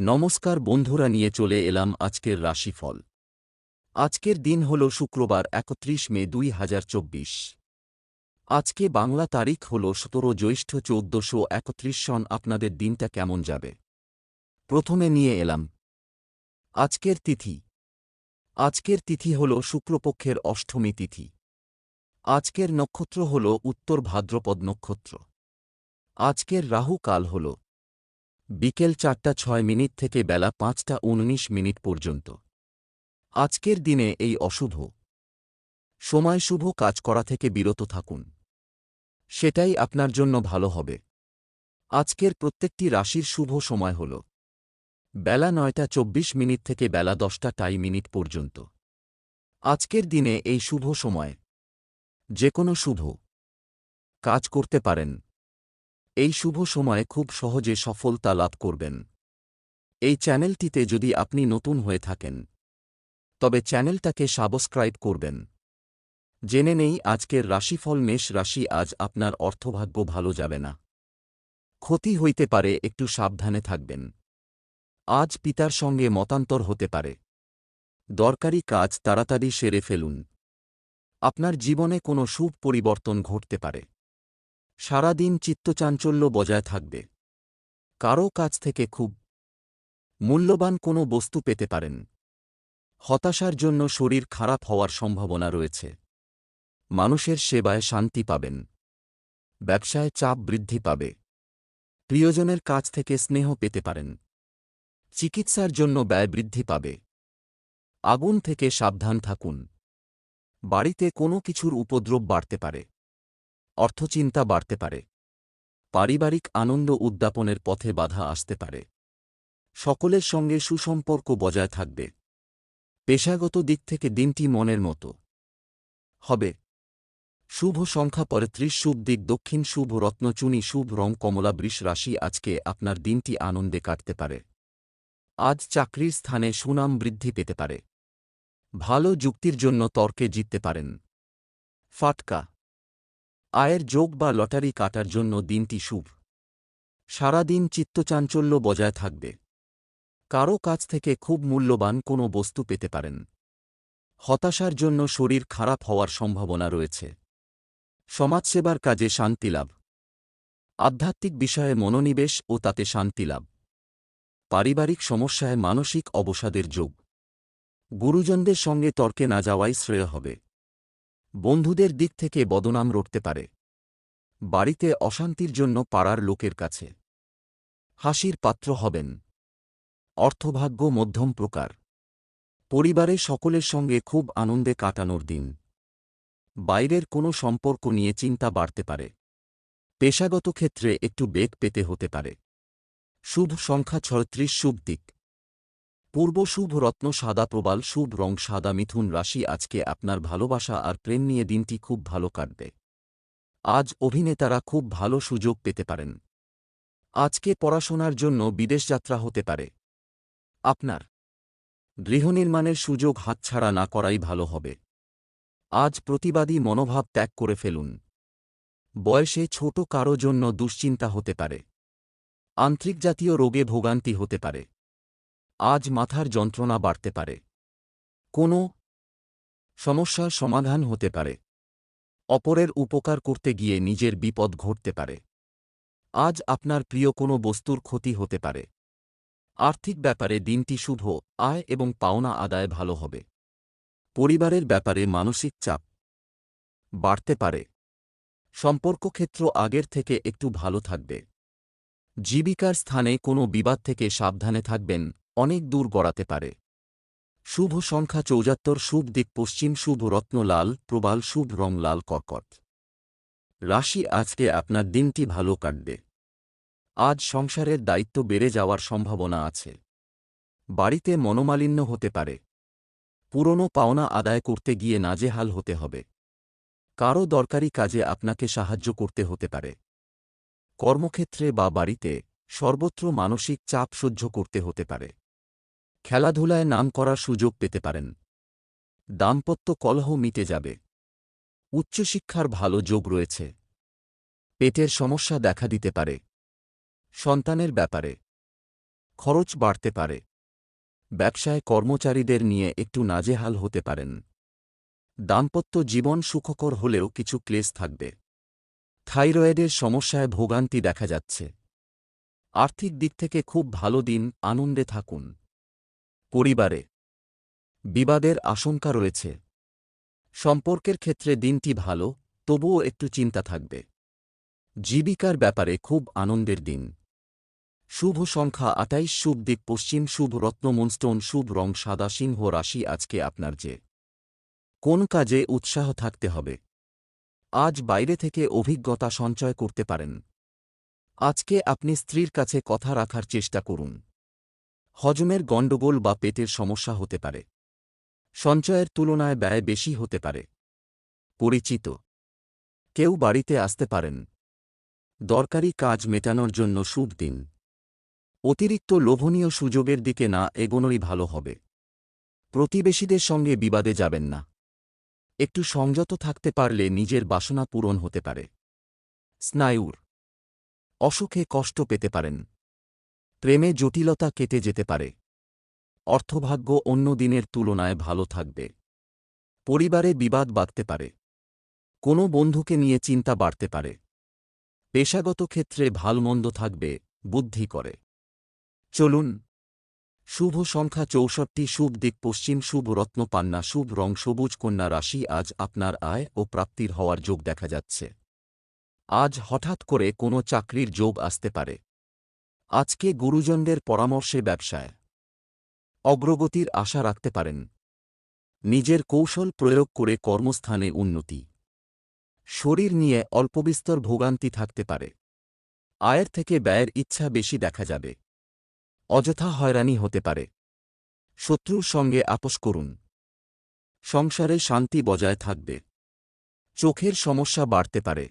নমস্কার বন্ধুরা, নিয়ে চলে এলাম আজকের রাশিফল। আজকের দিন হল শুক্রবার, একত্রিশ মে দুই হাজার চব্বিশ। আজকে বাংলা তারিখ হল সতেরো জ্যৈষ্ঠ চৌদ্দশো একত্রিশ সন। আপনাদের দিনটা কেমন যাবে? প্রথমে নিয়ে এলাম। আজকের তিথি। আজকের তিথি হল শুক্লপক্ষের অষ্টমী তিথি। আজকের নক্ষত্র হল উত্তর ভাদ্রপদ নক্ষত্র। আজকের রাহু কাল হল। বিকেল চারটা ছয় মিনিট থেকে বেলা পাঁচটা উনিশ মিনিট পর্যন্ত। আজকের দিনে এই অশুভ। সময় শুভ কাজ করা থেকে বিরত থাকুন। সেটাই আপনার জন্য ভালো হবে। আজকের প্রত্যেকটি রাশির শুভ সময় হল। বেলা নয়টা চব্বিশ মিনিট থেকে বেলা দশটা টাই মিনিট পর্যন্ত। আজকের দিনে এই শুভ সময়। যে কোনো শুভ। কাজ করতে পারেন। এই শুভ সময়ে খুব সহজে সফলতা লাভ করবেন। এই চ্যানেলটিতে যদি আপনি নতুন হয়ে থাকেন, তবে চ্যানেলটাকে সাবস্ক্রাইব করবেন। জেনে নেই আজকের রাশিফল মেষ রাশি আজ আপনার অর্থভাগ্য ভালো যাবে না। ক্ষতি হইতে পারে, একটু সাবধানে থাকবেন। আজ পিতার সঙ্গে মতান্তর হতে পারে। দরকারি কাজ তাড়াতাড়ি সেরে ফেলুন। আপনার জীবনে কোনো শুভ পরিবর্তন ঘটতে পারে। সারাদিন চিত্তচাঞ্চল্য বজায় থাকবে। কারও কাছ থেকে খুব মূল্যবান কোনো বস্তু পেতে পারেন। হতাশার জন্য শরীর খারাপ হওয়ার সম্ভাবনা রয়েছে। মানুষের সেবায় শান্তি পাবেন। ব্যবসায় চাপ বৃদ্ধি পাবে। প্রিয়জনের কাছ থেকে স্নেহ পেতে পারেন। চিকিৎসার জন্য ব্যয় বৃদ্ধি পাবে। আগুন থেকে সাবধান থাকুন। বাড়িতে কোনো কিছুর উপদ্রব বাড়তে পারে। অর্থচিন্তা বাড়তে পারে। পারিবারিক আনন্দ উদ্যাপনের পথে বাধা আসতে পারে। সকলের সঙ্গে সুসম্পর্ক বজায় থাকবে। পেশাগত দিক থেকে দিনটি মনের মতো। হবে। শুভ সংখ্যা পঁয়ত্রিশ শুভ দিক, দক্ষিণ শুভ রত্নচুনি শুভ রং, কমলা বৃষ রাশি আজকে আপনার দিনটি আনন্দে কাটতে পারে। আজ চাকরির স্থানে সুনাম বৃদ্ধি পেতে পারে। ভালো যুক্তির জন্য তর্কে জিততে পারেন। ফাটকা। আয়ের যোগ বা লটারি কাটার জন্য দিনটি শুভ। সারাদিন চিত্তচাঞ্চল্য বজায় থাকবে। কারও কাছ থেকে খুব মূল্যবান কোনো বস্তু পেতে পারেন। হতাশার জন্য শরীর খারাপ হওয়ার সম্ভাবনা রয়েছে। সমাজসেবার কাজে শান্তিলাভ আধ্যাত্মিক বিষয়ে মনোনিবেশ ও তাতে শান্তিলাভ পারিবারিক সমস্যায় মানসিক অবসাদের যোগ। গুরুজনদের সঙ্গে তর্কে না যাওয়াই শ্রেয় হবে। বন্ধুদের দিক থেকে বদনাম রটতে পারে। বাড়িতে অশান্তির জন্য পাড়ার লোকের কাছে। হাসির পাত্র হবেন। অর্থভাগ্য মধ্যম প্রকার। পরিবারে সকলের সঙ্গে খুব আনন্দে কাটানোর দিন। বাইরের কোনো সম্পর্ক নিয়ে চিন্তা বাড়তে পারে। পেশাগত ক্ষেত্রে একটু বেগ পেতে হতে পারে। শুভ সংখ্যা ছয়ত্রিশ শুভ দিক। পূর্ব শুভ রত্ন সাদা প্রবাল, শুভ রং সাদা মিথুন রাশি, আজকে আপনার ভালোবাসা আর প্রেম নিয়ে দিনটি খুব ভালো কাটবে। আজ অভিনেতারা খুব ভালো সুযোগ পেতে পারেন। আজকে পড়াশোনার জন্য বিদেশযাত্রা হতে পারে। আপনার গৃহনির্মাণের সুযোগ হাতছাড়া না করাই ভালো হবে। আজ প্রতিবাদী মনোভাব ত্যাগ করে ফেলুন। বয়সে ছোট কারও জন্য দুশ্চিন্তা হতে পারে। আন্ত্রিক জাতীয় রোগে ভোগান্তি হতে পারে। আজ মাথার যন্ত্রণা বাড়তে পারে। কোনো সমস্যার সমাধান হতে পারে। অপরের উপকার করতে গিয়ে নিজের বিপদ ঘটতে পারে। আজ আপনার প্রিয় কোনো বস্তুর ক্ষতি হতে পারে। আর্থিক ব্যাপারে দিনটি শুভ, আয় এবং পাওনা আদায় ভালো হবে। পরিবারের ব্যাপারে মানসিক চাপ বাড়তে পারে। সম্পর্ক ক্ষেত্র আগের থেকে একটু ভালো থাকবে। জীবিকার স্থানে কোনো বিবাদ থেকে সাবধানে থাকবেন। অনেক দূর গড়াতে পারে। শুভ সংখ্যা চৌজাত্তর শুভ দিক পশ্চিম, শুভ রত্নলাল প্রবাল, শুভ রং লাল, কর্কট। রাশি, আজকে আপনার দিনটি ভালো কাটবে। আজ সংসারের দায়িত্ব বেড়ে যাওয়ার সম্ভাবনা আছে। বাড়িতে মনোমালিন্য হতে পারে। পুরনো পাওনা আদায় করতে গিয়ে নাজেহাল হতে হবে। কারও দরকারি কাজে আপনাকে সাহায্য করতে হতে পারে। কর্মক্ষেত্রে বা বাড়িতে সর্বত্র মানসিক চাপ সহ্য করতে হতে পারে। খেলাধুলায় নাম করার সুযোগ পেতে পারেন। দাম্পত্য কলহ মিটে যাবে। উচ্চশিক্ষার ভালো যোগ রয়েছে। পেটের সমস্যা দেখা দিতে পারে। সন্তানের ব্যাপারে খরচ বাড়তে পারে। ব্যবসায় কর্মচারীদের নিয়ে একটু নাজেহাল হতে পারেন। দাম্পত্য জীবন সুখকর হলেও কিছু ক্লেশ থাকবে। থাইরয়েডের সমস্যায় ভোগান্তি দেখা যাচ্ছে। আর্থিক দিক থেকে খুব ভালো দিন, আনন্দে থাকুন। পরিবারে। বিবাদের আশঙ্কা রয়েছে। সম্পর্কের ক্ষেত্রে দিনটি ভালো, তবুও একটু চিন্তা থাকবে। জীবিকার ব্যাপারে খুব আনন্দের দিন। শুভ সংখ্যা আটাইশ, শুভ দিক পশ্চিম, শুভ রত্ন মুনস্টোন, শুভ রং সাদা, সিংহ রাশি আজকে আপনার যে। কোন কাজে উৎসাহ থাকতে হবে? আজ বাইরে থেকে অভিজ্ঞতা সঞ্চয় করতে পারেন। আজকে আপনি স্ত্রীর কাছে কথা রাখার চেষ্টা করুন। হজমের গণ্ডগোল বা পেটের সমস্যা হতে পারে। সঞ্চয়ের তুলনায় ব্যয় বেশি হতে পারে। পরিচিত। কেউ বাড়িতে আসতে পারেন। দরকারি কাজ মেটানোর জন্য শুভ দিন। অতিরিক্ত লোভনীয় সুযোগের দিকে না এগোনোই ভালো হবে। প্রতিবেশীদের সঙ্গে বিবাদে যাবেন না। একটু সংযত থাকতে পারলে নিজের বাসনা পূরণ হতে পারে। স্নায়ুর। অসুখে কষ্ট পেতে পারেন। প্রেমে জটিলতা কেটে যেতে পারে। অর্থভাগ্য অন্য দিনের তুলনায় ভালো থাকবে। পরিবারে বিবাদ বাঁধতে পারে। কোনো বন্ধুকে নিয়ে চিন্তা বাড়তে পারে। পেশাগত ক্ষেত্রে ভালমন্দ থাকবে, বুদ্ধি করে। চলুন। শুভ সংখ্যা চৌষট্টি, শুভ দিক পশ্চিম, শুভ রত্ন পান্না, শুভ রং সবুজ কন্যা রাশি, আজ আপনার আয় ও প্রাপ্তির হওয়ার যোগ দেখা যাচ্ছে। আজ হঠাৎ করে কোনো চাকরির যোগ আসতে পারে। আজকে গুরুজনদের পরামর্শে ব্যবসায় অগ্রগতির আশা রাখতে পারেন। নিজের কৌশল প্রয়োগ করে কর্মস্থানে উন্নতি। শরীর নিয়ে অল্পবিস্তর ভোগান্তি থাকতে পারে। আয়ের থেকে ব্যয়ের ইচ্ছা বেশি দেখা যাবে। অযথা হয়রানি হতে পারে। শত্রুর সঙ্গে আপোষ করুন। সংসারে শান্তি বজায় থাকবে। চোখের সমস্যা বাড়তে পারে।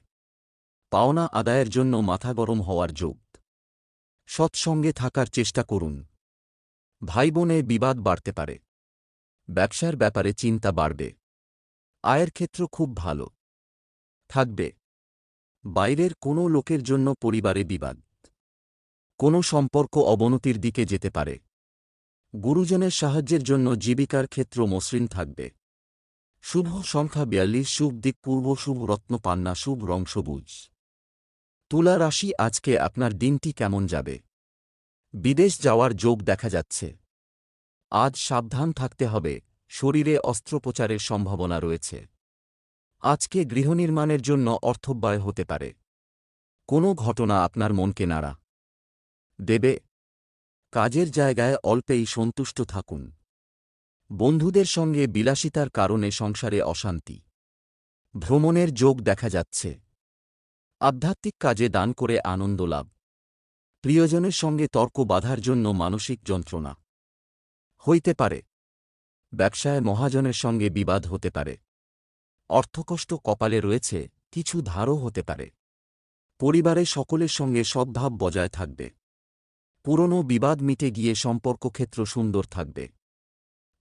পাওনা আদায়ের জন্য মাথা গরম হওয়ার যোগ। সৎসঙ্গে থাকার চেষ্টা করুন। ভাই বোনে বিবাদ বাড়তে পারে। ব্যবসার ব্যাপারে চিন্তা বাড়বে। আয়ের ক্ষেত্র খুব ভালো। থাকবে। বাইরের কোনো লোকের জন্য পরিবারে বিবাদ। কোনো সম্পর্ক অবনতির দিকে যেতে পারে। গুরুজনের সাহায্যের জন্য জীবিকার ক্ষেত্র মসৃণ থাকবে। শুভ সংখ্যা বিয়াল্লিশ, শুভ দিক পূর্ব, শুভ রত্ন পান্না, শুভ রং সবুজ। তুলা রাশি আজকে আপনার দিনটি কেমন যাবে? বিদেশ যাওয়ার যোগ দেখা যাচ্ছে। আজ সাবধান থাকতে হবে, শরীরে অস্ত্রোপচারের সম্ভাবনা রয়েছে। আজকে গৃহনির্মাণের জন্য অর্থব্যয় হতে পারে। কোনো ঘটনা আপনার মনকে নাড়া। দেবে। কাজের জায়গায় অল্পেই সন্তুষ্ট থাকুন। বন্ধুদের সঙ্গে বিলাসিতার কারণে সংসারে অশান্তি। ভ্রমণের যোগ দেখা যাচ্ছে। আধ্যাত্মিক কাজে দান করে আনন্দ লাভ। প্রিয়জনের সঙ্গে তর্ক বাধার জন্য মানসিক যন্ত্রণা। হইতে পারে। ব্যবসায় মহাজনের সঙ্গে বিবাদ হতে পারে। অর্থকষ্ট কপালে রয়েছে, কিছু ধারও হতে পারে। পরিবারে সকলের সঙ্গে সদ্ভাব বজায় থাকবে। পুরনো বিবাদ মিটে গিয়ে সম্পর্ক ক্ষেত্র সুন্দর থাকবে।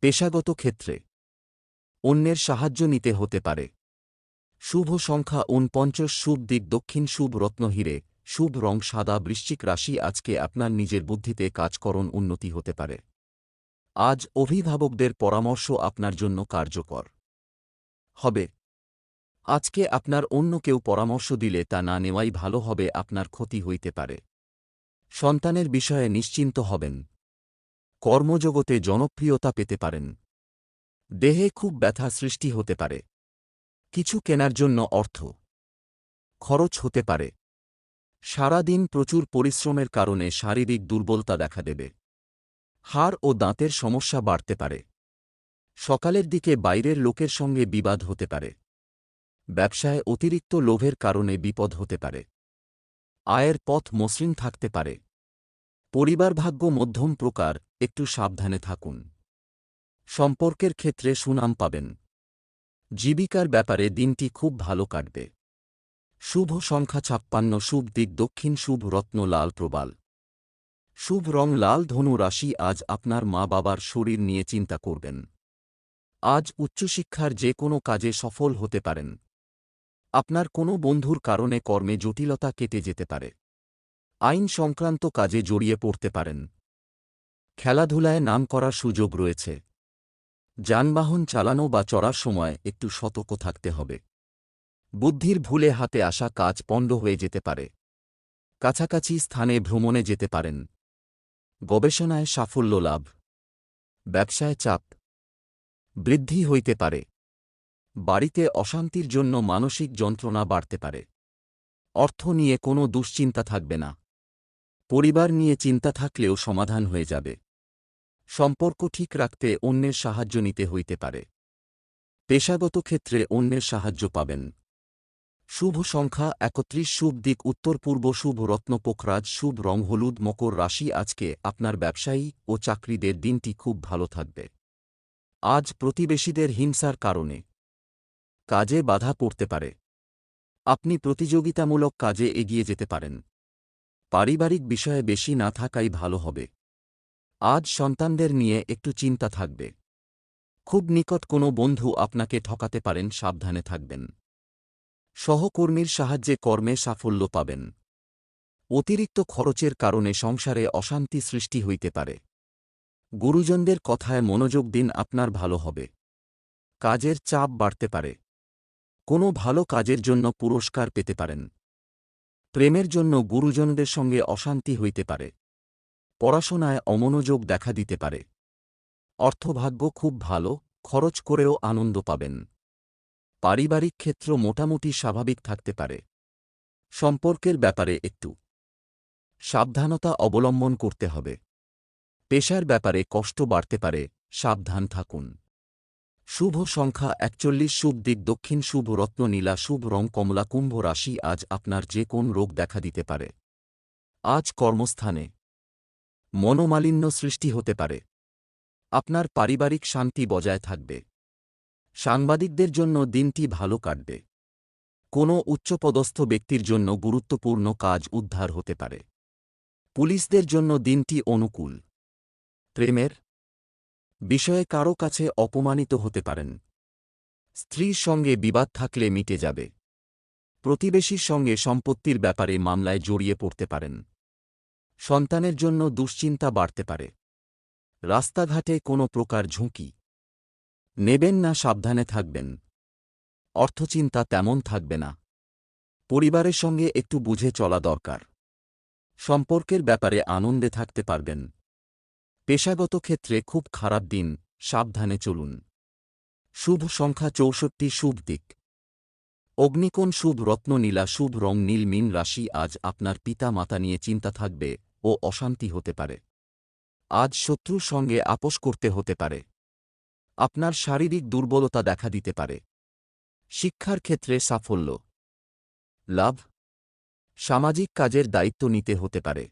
পেশাগত ক্ষেত্রে। অন্যের সাহায্য নিতে হতে পারে। শুভ সংখ্যা উনপঞ্চাশ, শুভ দিক দক্ষিণ, শুভ রত্নহীরে শুভ রং সাদা, বৃশ্চিক রাশি আজকে আপনার নিজের বুদ্ধিতে কাজকরণ উন্নতি হতে পারে। আজ অভিভাবকদের পরামর্শ আপনার জন্য কার্যকর। হবে। আজকে আপনার অন্য কেউ পরামর্শ দিলে তা না নেওয়াই ভালো হবে, আপনার ক্ষতি হইতে পারে। সন্তানের বিষয়ে নিশ্চিন্ত হবেন। কর্মজগতে জনপ্রিয়তা পেতে পারেন। দেহে খুব ব্যথা সৃষ্টি হতে পারে। কিছু কেনার জন্য অর্থ। খরচ হতে পারে। সারাদিন প্রচুর পরিশ্রমের কারণে শারীরিক দুর্বলতা দেখা দেবে। হাড় ও দাঁতের সমস্যা বাড়তে পারে। সকালের দিকে বাইরের লোকের সঙ্গে বিবাদ হতে পারে। ব্যবসায় অতিরিক্ত লোভের কারণে বিপদ হতে পারে। আয়ের পথ মসৃণ থাকতে পারে। পরিবার ভাগ্য মধ্যম প্রকার, একটু সাবধানে থাকুন। সম্পর্কের ক্ষেত্রে সুনাম পাবেন। জীবিকার ব্যাপারে দিনটি খুব ভালো কাটবে। শুভ সংখ্যা ছাপ্পান্ন, শুভ দিক দক্ষিণ, শুভ রত্ন লাল প্রবাল। শুভ রং লাল, ধনু রাশি, আজ আপনার মা বাবার শরীর নিয়ে চিন্তা করবেন। আজ উচ্চশিক্ষার যে কোনো কাজে সফল হতে পারেন। আপনার কোনো বন্ধুর কারণে কর্মে জটিলতা কেটে যেতে পারে। আইন সংক্রান্ত কাজে জড়িয়ে পড়তে পারেন। খেলাধুলায় নাম করার সুযোগ রয়েছে। যানবাহন চালানো বা চড়ার সময় একটু সতর্ক থাকতে হবে। বুদ্ধির ভুলে হাতে আসা কাজ পণ্ড হয়ে যেতে পারে। কাছাকাছি স্থানে ভ্রমণে যেতে পারেন। গবেষণায় সাফল্য লাভ। ব্যবসায় চাপ। বৃদ্ধি হইতে পারে। বাড়িতে অশান্তির জন্য মানসিক যন্ত্রণা বাড়তে পারে। অর্থ নিয়ে কোনো দুশ্চিন্তা থাকবে না। পরিবার নিয়ে চিন্তা থাকলেও সমাধান হয়ে যাবে। সম্পর্ক ঠিক রাখতে অন্যের সাহায্য নিতে হইতে পারে। পেশাগত ক্ষেত্রে অন্যের সাহায্য পাবেন। শুভ সংখ্যা একত্রিশ, শুভ দিক উত্তর পূর্ব, শুভ রত্ন পোখরাজ, শুভ রং হলুদ, মকর রাশি আজকে আপনার ব্যবসায়ী ও চাকরিদের দিনটি খুব ভালো থাকবে। আজ প্রতিবেশীদের হিংসার কারণে কাজে বাধা পড়তে পারে। আপনি প্রতিযোগিতামূলক কাজে এগিয়ে যেতে পারেন। পারিবারিক বিষয়ে বেশি না থাকাই ভালো হবে। আজ সন্তানদের নিয়ে একটু চিন্তা থাকবে। খুব নিকট কোনো বন্ধু আপনাকে ঠকাতে পারেন, সাবধানে থাকবেন। সহকর্মীর সাহায্যে কর্মে সাফল্য পাবেন। অতিরিক্ত খরচের কারণে সংসারে অশান্তি সৃষ্টি হইতে পারে। গুরুজনদের কথায় মনোযোগ দিন, আপনার ভালো হবে। কাজের চাপ বাড়তে পারে। কোনো ভালো কাজের জন্য পুরস্কার পেতে পারেন। প্রেমের জন্য গুরুজনদের সঙ্গে অশান্তি হইতে পারে। পড়াশোনায় অমনোযোগ দেখা দিতে পারে। অর্থভাগ্য খুব ভালো, খরচ করেও আনন্দ পাবেন। পারিবারিক ক্ষেত্র মোটামুটি স্বাভাবিক থাকতে পারে। সম্পর্কের ব্যাপারে একটু সাবধানতা অবলম্বন করতে হবে। পেশার ব্যাপারে কষ্ট বাড়তে পারে, সাবধান থাকুন। শুভ সংখ্যা একচল্লিশ, শুভ দিক দক্ষিণ, শুভ রত্ন নীলা, শুভ রং কমলা, কুম্ভ রাশি আজ আপনার যে কোন রোগ দেখা দিতে পারে। আজ কর্মস্থানে মনোমালিন্য সৃষ্টি হতে পারে। আপনার পারিবারিক শান্তি বজায় থাকবে। সাংবাদিকদের জন্য দিনটি ভালো কাটবে। কোনো উচ্চপদস্থ ব্যক্তির জন্য গুরুত্বপূর্ণ কাজ উদ্ধার হতে পারে। পুলিশদের জন্য দিনটি অনুকূল। প্রেমের বিষয়ে কারও কাছে অপমানিত হতে পারেন। স্ত্রীর সঙ্গে বিবাদ থাকলে মিটে যাবে। প্রতিবেশীর সঙ্গে সম্পত্তির ব্যাপারে মামলায় জড়িয়ে পড়তে পারেন। সন্তানের জন্য দুশ্চিন্তা বাড়তে পারে। রাস্তাঘাটে কোনো প্রকার ঝুঁকি। নেবেন না, সাবধানে থাকবেন। অর্থচিন্তা তেমন থাকবে না। পরিবারের সঙ্গে একটু বুঝে চলা দরকার। সম্পর্কের ব্যাপারে আনন্দে থাকতে পারবেন। পেশাগত ক্ষেত্রে খুব খারাপ দিন, সাবধানে চলুন। শুভ সংখ্যা চৌষট্টি, শুভ দিক। অগ্নিকোণ, শুভ রত্ন নীলা শুভ রং, নীল, মিন রাশি, আজ আপনার পিতা মাতা নিয়ে চিন্তা থাকবে। ও অশান্তি হতে পারে। আজ শত্রুর সঙ্গে আপোষ করতে হতে পারে। আপনার শারীরিক দুর্বলতা দেখা দিতে পারে। শিক্ষার ক্ষেত্রে সাফল্য। লাভ। সামাজিক কাজের দায়িত্ব নিতে হতে পারে।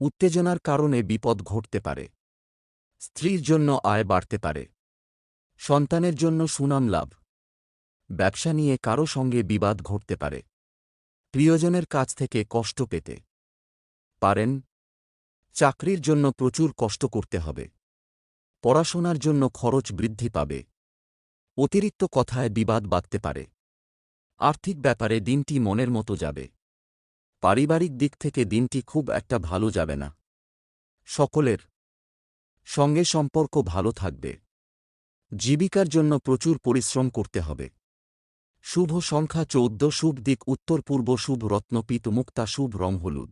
উত্তেজনার কারণে বিপদ ঘটতে পারে। স্ত্রীর জন্য আয় বাড়তে পারে। সন্তানের জন্য সুনাম লাভ। ব্যবসা নিয়ে কারও সঙ্গে বিবাদ ঘটতে পারে। প্রিয়জনের কাছ থেকে কষ্ট পেতে। পারেন। চাকরির জন্য প্রচুর কষ্ট করতে হবে। পড়াশোনার জন্য খরচ বৃদ্ধি পাবে। অতিরিক্ত কথায় বিবাদ বাঁধতে পারে। আর্থিক ব্যাপারে দিনটি মনের মতো যাবে। পারিবারিক দিক থেকে দিনটি খুব একটা ভালো যাবে না। সকলের সঙ্গে সম্পর্ক ভালো থাকবে। জীবিকার জন্য প্রচুর পরিশ্রম করতে হবে। শুভ সংখ্যা চৌদ্দ, শুভ দিক উত্তর পূর্ব, শুভ রত্নপিত মুক্তা শুভ রং হলুদ।